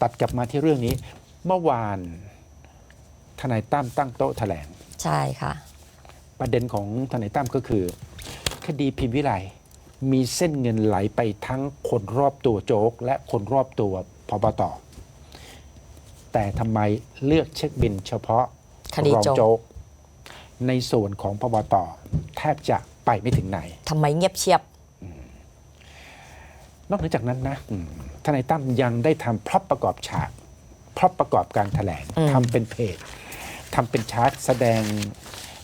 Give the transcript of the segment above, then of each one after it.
ตัดกลับมาที่เรื่องนี้ เมื่อวานทนายตั้มตั้งโต๊ะแถลง ใช่ค่ะ ประเด็นของทนายตั้มก็คือ คดีพิมพ์วิไลมีเส้นเงินไหลไปทั้งคนรอบตัวโจ๊ก และคนรอบตัวพบตแต่ทำไมเลือกเช็คบินเฉพาะคดีรองโจ๊กโจ๊กในส่วนของพบตแทบจะไปไม่ถึงไหนทำไมเงียบเชียบ นอกเหนือจากนั้นนะอืมทนายตั้มยังได้ทำพร็อพประกอบฉากพร็อพประกอบการแถลงอืมทำเป็นเพจทำเป็นชาร์ตแสดง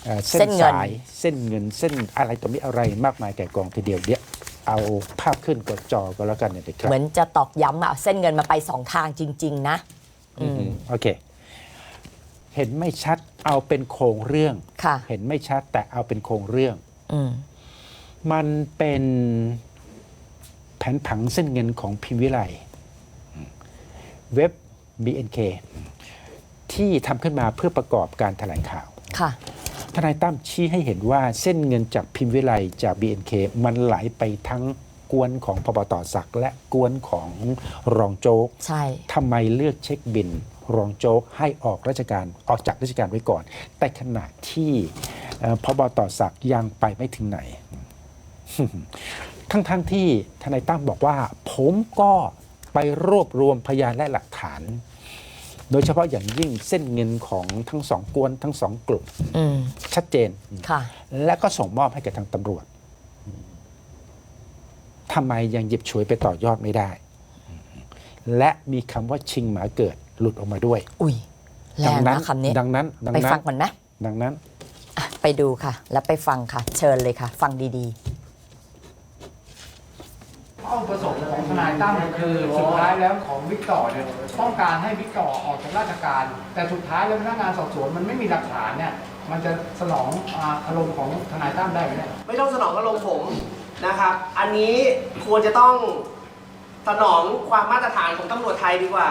เอ่อเส้เส้นนเงินสายเส้นเงินเส้นอะไรต่อมีอะไรมากมายแก่กองทีเดียวเดี๋ยวเอาภาพขึ้นกดจอก็แล้วกันเนี่ยครับเหมือนจะตอกย้ำอะเส้นเงินมาไปสองทางจริง ๆ นะอืมโอเค เห็นไม่ชัดเอาเป็นโครงเรื่องค่ะเห็นไม่ชัดแต่เอาเป็นโครงเรื่องอืมมันเป็น แผนผังเส้นเงินของพิมพ์วิไลเว็บ BNK ที่ทำขึ้นมาเพื่อประกอบการแถลงข่าวค่ะทนายตั้มชี้ให้เห็นว่าเส้นเงินจากพิมพ์วิไลจาก BNK มันไหลไปทั้งกวนของพบตศักดิ์และกวนของรองโจ๊กใช่ทำไมเลือกเช็คบิน รองโจ๊กให้ออกราชการออกจากราชการไว้ก่อน แต่ขณะที่เอ่อพบตศักดิ์ยังไปไม่ถึงไหน ทั้งๆทที่ทนายตั้มบอกว่า ผมก็ไปรวบรวมพยานและหลักฐาน โดยเฉพาะอย่างยิ่งเส้นเงินของทั้งสองกวนทั้งสองกลุ่ม อืมชัดเจน ค่ะ และก็ส่งมอบให้กับทางตำรวจทำไมยังหยิบฉวยไปต่อยอดไม่ได้ และมีคำว่าชิงหมาเกิดหลุดออกมาด้วย อุ้ยแรดังนั้นนะคำนี้ ดังนั้นดังไปนั้ฟันงก่อนนะดังนั้น อะไปดูค่ะ แล้วไปฟังค่ะ เชิญเลยค่ะ ฟังดีเป้าประสงค์ของทนายตั้มคือสุดท้ายแล้วของวิกตอร์เนี่ยต้องการให้วิกตอร์ออกจากราชการ แต่สุดท้ายแล้วพนักงานสอบสวนมันไม่มีหลักฐานเนี่ยมันจะสนองอารมณ์ของทนายตั้มได้ไหมเนี่ยไม่ต้องสนองอารมณ์ผมนะครับ อันนี้ควรจะต้องสนองความมาตรฐานของตำรวจไทยดีกว่า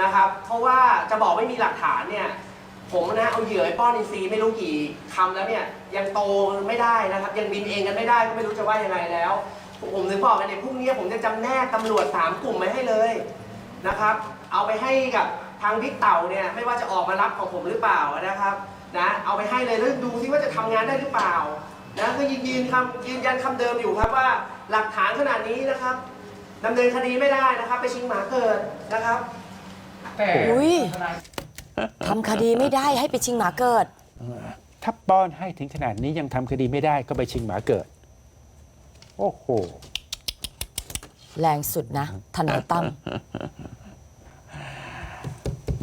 นะครับ เพราะว่าจะบอกไม่มีหลักฐานเนี่ยผมนะเอาเหยื่อไอ้ป้อนอินทรีไม่รู้กี่คำแล้วเนี่ยยังโตไม่ได้นะครับ ยังบินเองกันไม่ได้ก็ไม่รู้จะว่ายังไงแล้ว ผมถึงบอกกันเนี่ยพรุ่งนี้ผมจะจำแนกตำรวจสามกลุ่มไว้ให้เลยนะครับ เอาไปให้กับทางบิ๊กเต่าเนี่ยไม่ว่าจะออกมารับของผมหรือเปล่านะครับนะเอาไปให้เลยแล้วดูซิว่าจะทำงานได้หรือเปล่านะก็ยืนยืนคำยืนยันคำเดิมอยู่ครับว่าหลักฐานขนาดนี้นะครับดำเนินคดีไม่ได้นะครับ ไปชิงหมาเกิดนะครับ แต่อุ๊ยทนายๆทำคดีไม่ได้ให้ไปชิงหมาเกิด ถ้าป้อนให้ถึงขนาดนี้ยังทำคดีไม่ได้ก็ไปชิงหมาเกิด โอ้โห แรงสุดนะทนายตั้ม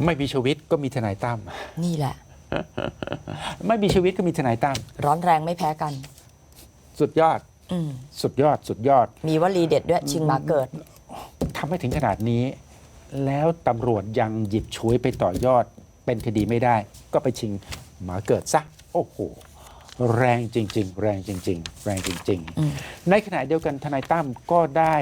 ไม่มีชีวิตก็มีทนายตั้มนี่แหละ ไม่มีชีวิตก็มีทนายตั้มร้อนแรงไม่แพ้กัน สุดยอดอืมสุดยอดสุดยอด มีวลีเด็ดด้วยชิงหมาเกิดทำให้ถึงขนาดนี้ แล้วตำรวจยังหยิบฉวยไปต่อยอดเป็นคดีไม่ได้ ก็ไปชิงหมาเกิดซะโอ้โห แรงจริง ๆ แรงจริง ๆ แรงจริงอืมๆในขณะเดียวกันทนายตั้มก็ได้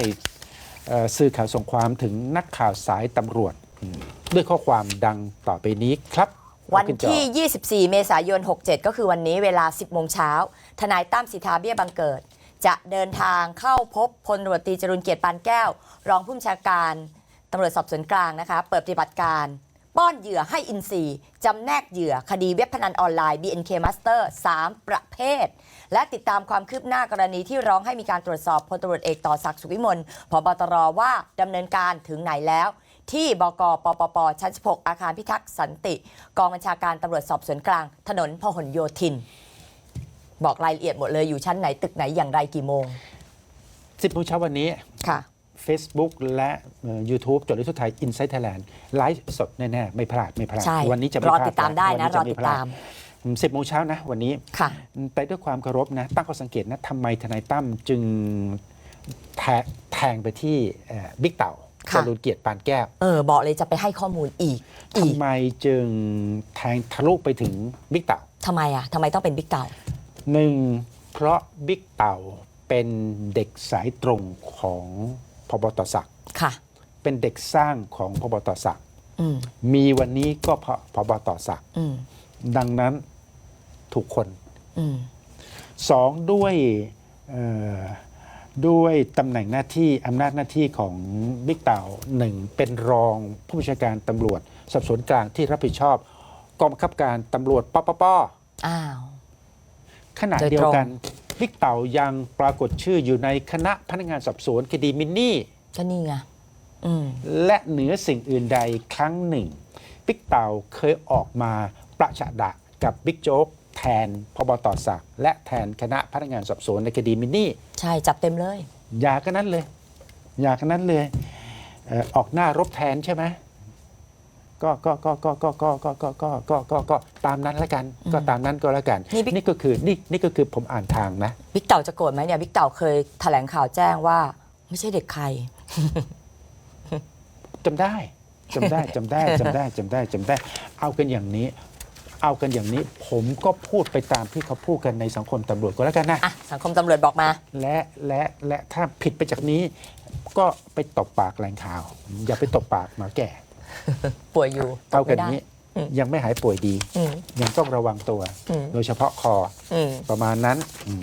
เอ่อสื่อข่าวส่งความถึงนักข่าวสายตำรวจอืมด้วยข้อความดังต่อไปนี้ครับ วันเอาขึ้จอที่ 24 เมษายน 67 ก็คือวันนี้เวลา 10 โมงเช้า ทนายตั้มสิทธาเบี้ยบังเกิด จะเดินทางเข้าพบพลตำรวจตรีจรุนเกียรติปานแก้ว รองผู้บัญชาการตำรวจสอบสวนกลางนะคะ เปิดปฏิบัติการ ป้อนเหยื่อให้อินซีย์จำแนกเหยื่อคดีเว็บพนันออนไลน์ BNK Master 3 ประเภท และติดตามความคืบหน้ากรณีที่ร้องให้มีการตรวจสอบพลตำรวจเอกต่อศักดิ์สุขวิมลพบตรว่าดำเนินการถึงไหนแล้ว ที่บกปปปชั้น 16 อาคารพิทักษ์สันติ กองบัญชาการตำรวจสอบสวนกลาง ถนนพหลโยธิน บอกรายละเอียดหมดเลยอยู่ชั้นไหนตึกไหนอย่างไรกี่โมง10โมงเช้าวันนี้ค่ะ Facebook และยูทูบจดลิทุไทยอินไซต์ไทยแลนด์ไลฟ์สดแน่ๆ ไม่พลาด ไม่พลาด ใช่วันนี้จะไม่รอพลาดติดตามได้นะวัจรอติดตาม สิบโมงเช้านะ วันนี้ค่ะไปด้วยความเคารพนะ ตั้งข้อสังเกตนะทำไมทนายตั้มจึงแทงแทงไปที่เอ่อบิ๊กเต่าค่ะจรูนเกียรติปานแก้ว เออบอกเลยจะไปให้ข้อมูลอีกอีกทำไมจึงแทงทะลุไปถึงบิ๊กเต่า ทำไมอะทำไมต้องเป็นบิ๊กเต่า หนึ่งเพราะบิ๊กเต่าเป็นเด็กสายตรงของ พบตศักดิ์ค่ะ เป็นเด็กสร้างของพบตศักดิ์อืมมีวันนี้ก็เพราะพบตศักดิ์อืมดังนั้นถูกคนอืมสองด้วยเอ่อด้วยตำแหน่งหน้าที่อำนาจหน้าที่ของบิ๊กเต่าหนึ่งเป็นรองผู้บัญชาการตำรวจสอบสวนกลางที่รับผิดชอบกองบังคับการตำรวจปปป อ้าว ขณะโดยตรง เดียวกัน บิ๊กเต่ายังปรากฏชื่ออยู่ในคณะพนักงานสอบสวนคดีมินนี่ ก็นี่ไงอืมและเหนือสิ่งอื่นใดครั้งหนึ่งบิ๊กเต่าเคยออกมาประชดะกับบิ๊กโจ๊กแทนพบต่อศักดิ์และแทนคณะพนักงานสอบสวนในคดีมินนี่ ใช่ จับเต็มเลย อยากกันนั้นเลย อยากกันนั้นเลยเอ่อออกหน้ารบแทนใช่ไหม ก็ก็ก็ก็ก็ก็ก็ก็ก็ก็ก็ก็ตามนั้นแล้วกัน ก็ตามนั้นก็แล้วกัน นี่บิ๊ก นี่ก็คือนี่นี่ก็คือผมอ่านทางนะ บิ๊กเต่าจะโกรธไหมเนี่ยบิ๊กเต่าเคยแถลงข่าวแจ้งว่า ไม่ใช่เด็กใคร จำได้จำได้จำได้จำได้จำได้จำได้ เอากันอย่างนี้ เอากันอย่างนี้ ผมก็พูดไปตามที่เขาพูดกันในสังคมตำรวจก็แล้วกันนะ อะ สังคมตำรวจบอกมา และและและถ้าผิดไปจากนี้ ก็ไปตบปากแหล่งข่าว อย่าไปตบปากหมาแก่ ป่วยอยู่เอากันไม่ได้นี้อืมยังไม่หายป่วยดีอืมยังต้องระวังตัวอืมโดยเฉพาะคออืมประมาณนั้นอืม